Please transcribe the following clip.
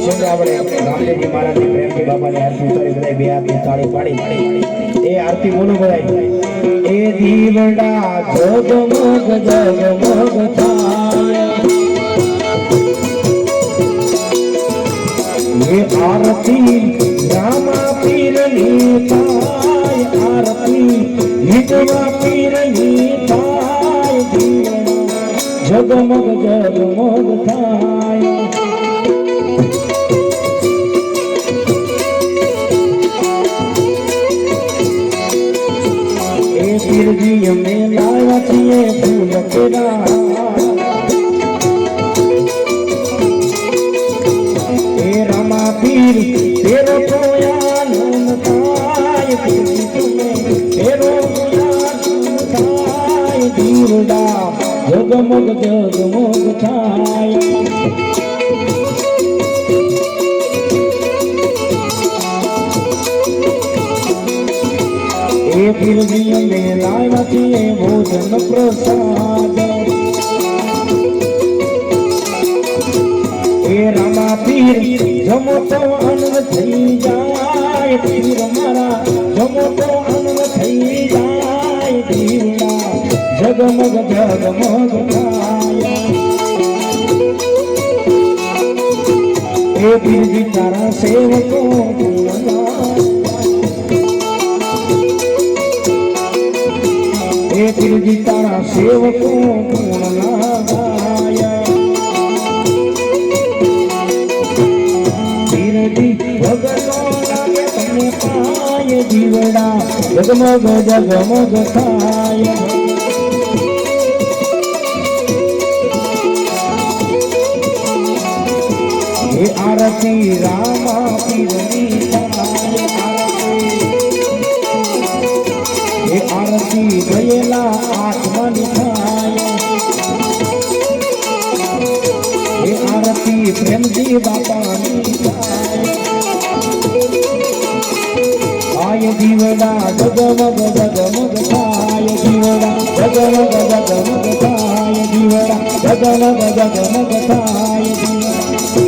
છેલ્લે આપણે રામદેવજી મહારાજની પ્રેમથી બાબાની આરતી બે હાથની તાળી પાડી એ આરતી બોલો બધાય એ દીવડા જગમગ જગમગ થાય. જગમગ જગમગ થાય એ પીરજી અમે લાવ્યા છીએ ફૂલ કેરા એ રમા પીર, તેરો કોયાનંદ જગમગ જગમગ થાય એ ફિલ્મી અમે લાવ્યા છીએ, ભોજન પ્રસાદ. એ રામા પીર, જમો તો અન્ન થઈ જાય, પીર મારા જમો તો અન્ન થઈ જાય જગમગ જગમગ એ પીરજી તારા સેવકો એ પીરજી તારા સેવકો પીરજી લાગે તમને પાય જગમગ જગમગ થાય એ આરતી રામા પીરની થાય આરતી એ આરતી ગયેલા આત્માની થાય એ આરતી પ્રેમજી બાપાની થાય આય દીવડા જગમગ જગમગ થાય દીવડા જગમગ જગમગ થાય દીવડા જગમગ જગમગ થાય દીવડા